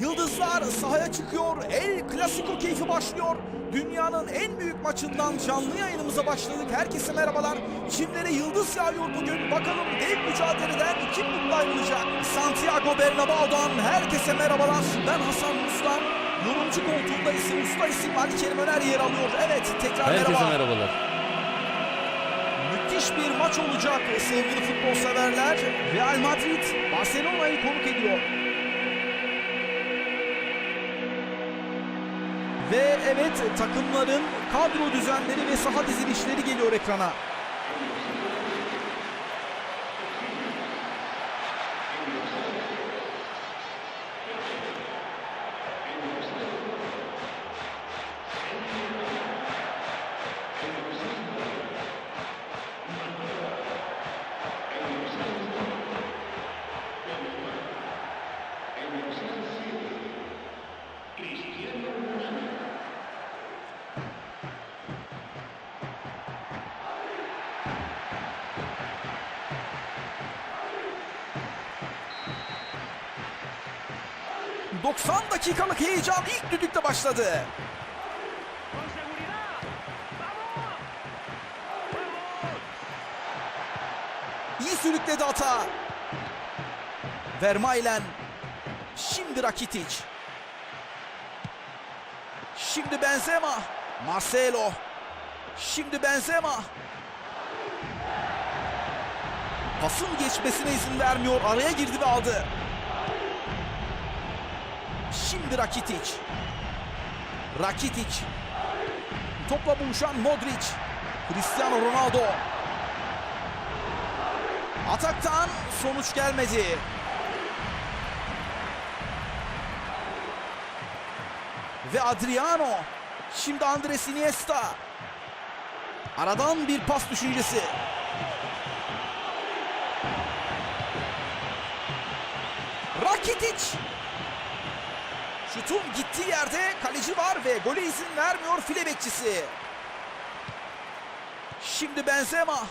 Yıldızlar sahaya çıkıyor. El Clasico keyfi başlıyor. Dünyanın en büyük maçından canlı yayınımıza başladık. Herkese merhabalar. Çimlere yıldız yağıyor bugün. Bakalım dev mücadeleden kim mutlu ayrılacak? Santiago Bernabéu'dan herkese merhabalar. Ben Hasan Muslan. Yorumcu koltuğunda ise usta isim Ali Kerim Öner yer alıyor. Evet tekrar Herkese merhaba. merhabalar. Müthiş bir maç olacak sevgili futbol severler. Real Madrid Barcelona'yı konuk ediyor. Ve evet takımların kadro düzenleri ve saha dizilişleri geliyor ekrana. ...90 dakikalık heyecan ilk düdükte başladı. İyi sürükledi ata. Vermaelen. Şimdi Rakitic. Şimdi Benzema. Marcelo. Şimdi Benzema. Pasın geçmesine izin vermiyor. Araya girdi ve aldı. Şimdi Rakitic. Rakitic. Topla buluşan Modric. Cristiano Ronaldo. Ataktan sonuç gelmedi. Ve Adriano. Şimdi Andres Iniesta. Aradan bir pas düşüncesi. Rakitic. Şutun gittiği yerde kaleci var ve gole izin vermiyor file bekçisi. Şimdi Benzema.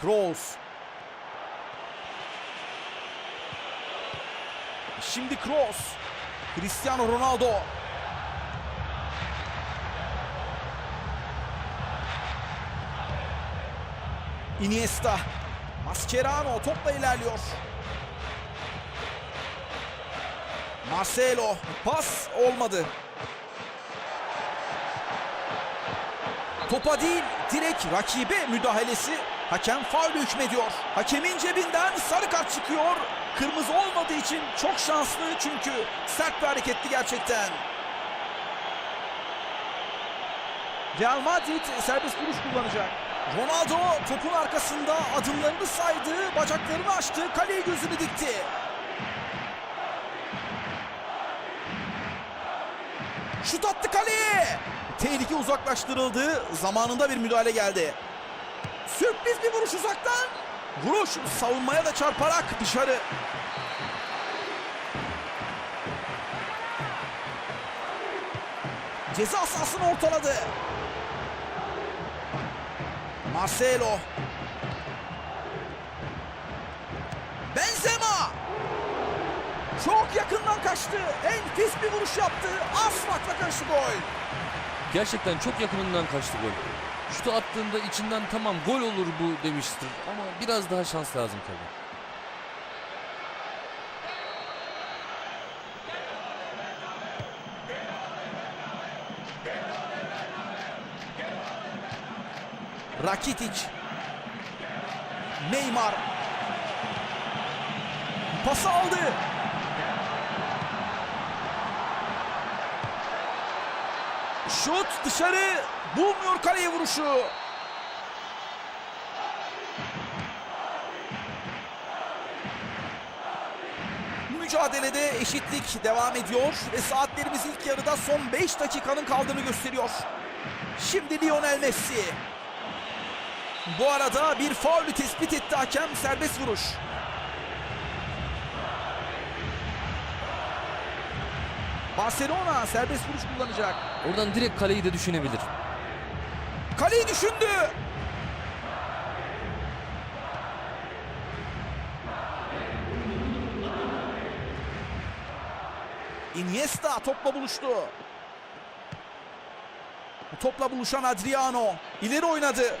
Kroos. Şimdi Kroos. Cristiano Ronaldo. Iniesta. Mascherano topla ilerliyor. Marcelo. Pas olmadı. Topa değil direkt rakibe müdahalesi. Hakem faul hükmediyor. Hakemin cebinden sarı kart çıkıyor. Kırmızı olmadığı için çok şanslı çünkü sert bir hareketti gerçekten. Real Madrid serbest vuruş kullanacak. Ronaldo topun arkasında adımlarını saydı, bacaklarını açtı, kaleye gözünü dikti. Şut attı kaleye. Tehlike uzaklaştırıldı. Zamanında bir müdahale geldi. Sürpriz bir vuruş uzaktan. Vuruş savunmaya da çarparak dışarı. Ceza sahasını ortaladı. Marcelo. Benzema. Çok yakından kaçtı. Enfes bir vuruş yaptı. Asfakla karşı gol. Gerçekten çok yakınından kaçtı gol. Şutu attığında içinden tamam gol olur bu demiştir. Ama biraz daha şans lazım tabii. Rakitic. Neymar. Pası aldı. Şut dışarı. Bulmuyor kaleye vuruşu. Mücadelede eşitlik devam ediyor ve saatlerimiz ilk yarıda son 5 dakikanın kaldığını gösteriyor. Şimdi Lionel Messi. Bu arada bir faulü tespit etti hakem serbest vuruş. Barcelona serbest vuruş kullanacak. Oradan direkt kaleyi de düşünebilir. Kaleyi düşündü. Iniesta topla buluştu. Bu topla buluşan Adriano ileri oynadı.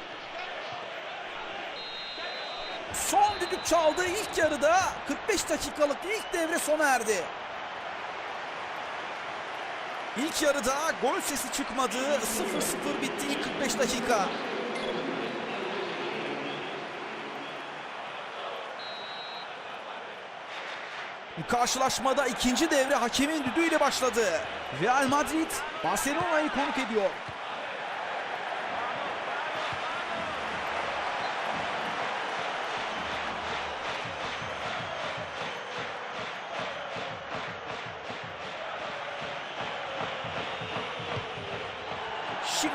Son düdük çaldı ilk yarıda 45 dakikalık ilk devre sona erdi. İlk yarıda gol sesi çıkmadı. 0-0 bitti ilk 45 dakika. Karşılaşmada ikinci devre hakemin düdüğüyle başladı. Real Madrid Barcelona'yı konuk ediyor.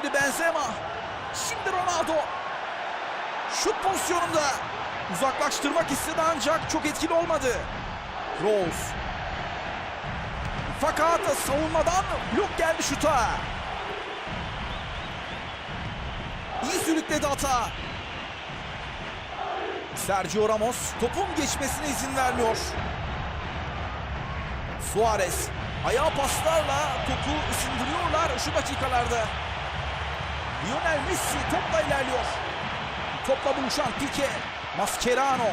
Şimdi Benzema. Şimdi Ronaldo. Şut pozisyonunda. Uzaklaştırmak istedi ancak çok etkili olmadı. Rose. Fakat savunmadan blok geldi şuta. İyi sürükledi hata. Sergio Ramos topun geçmesine izin vermiyor. Suarez ayağı paslarla topu ısındırıyorlar şu dakikalarda. Lionel Messi topla ilerliyor. Topla buluşan Pique, Mascherano.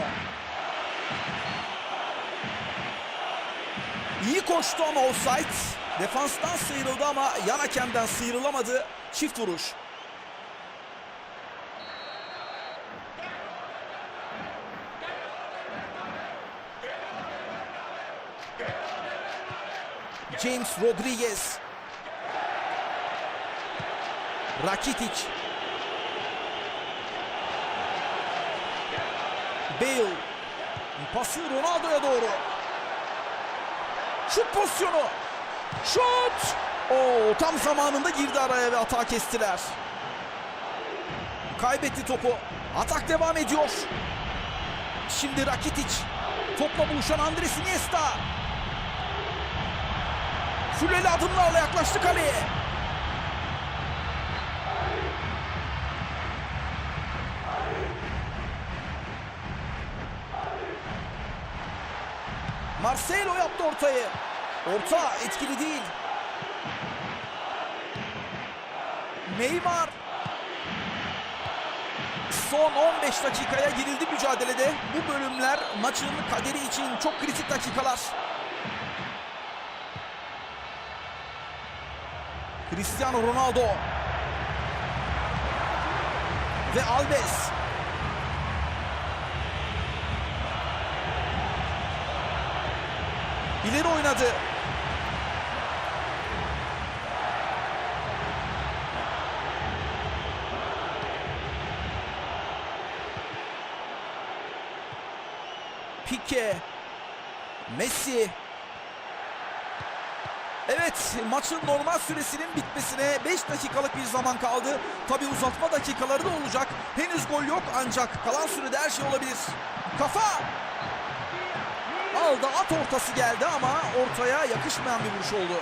İyi koştu ama offside. Defanstan sıyrıldı ama yan hakemden sıyrılamadı. Çift vuruş. James Rodriguez. Rakitic. Bale. Pası Ronaldo'ya doğru. Şut pozisyonu. Şut. Oo, tam zamanında girdi araya ve atağı kestiler. Kaybetti topu. Atak devam ediyor. Şimdi Rakitic. Topla buluşan Andres Iniesta. Süreli adımlarla yaklaştı kaleye. Marcelo yaptı ortayı. Orta etkili değil. Neymar. Son 15 dakikaya girildi mücadelede. Bu bölümler maçın kaderi için çok kritik dakikalar. Cristiano Ronaldo. Ve Alves. İleri oynadı. Pique. Messi. Evet maçın normal süresinin bitmesine 5 dakikalık bir zaman kaldı. Tabi uzatma dakikaları da olacak. Henüz gol yok ancak kalan sürede her şey olabilir. Kafa. Aldı at ortası geldi ama ortaya yakışmayan bir vuruş oldu.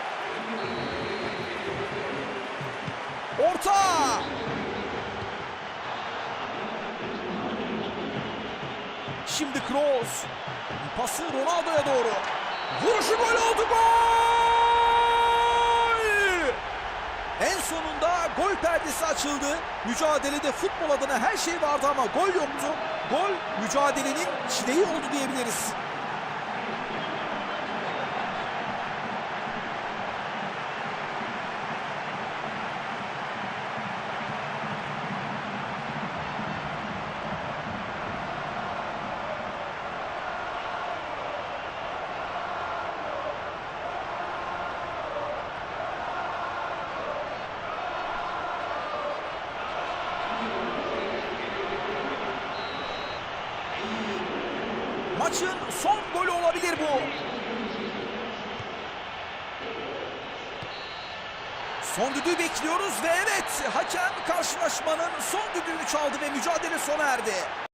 Orta. Şimdi Kroos. Pası Ronaldo'ya doğru. Vuruşu gol oldu gol! En sonunda gol perdesi açıldı. Mücadelede futbol adına her şey vardı ama gol yoktu. Gol mücadelenin çileği oldu diyebiliriz. Maçın son golü olabilir bu. Son düdüğü bekliyoruz ve evet hakem karşılaşmanın son düdüğünü çaldı ve mücadele sona erdi.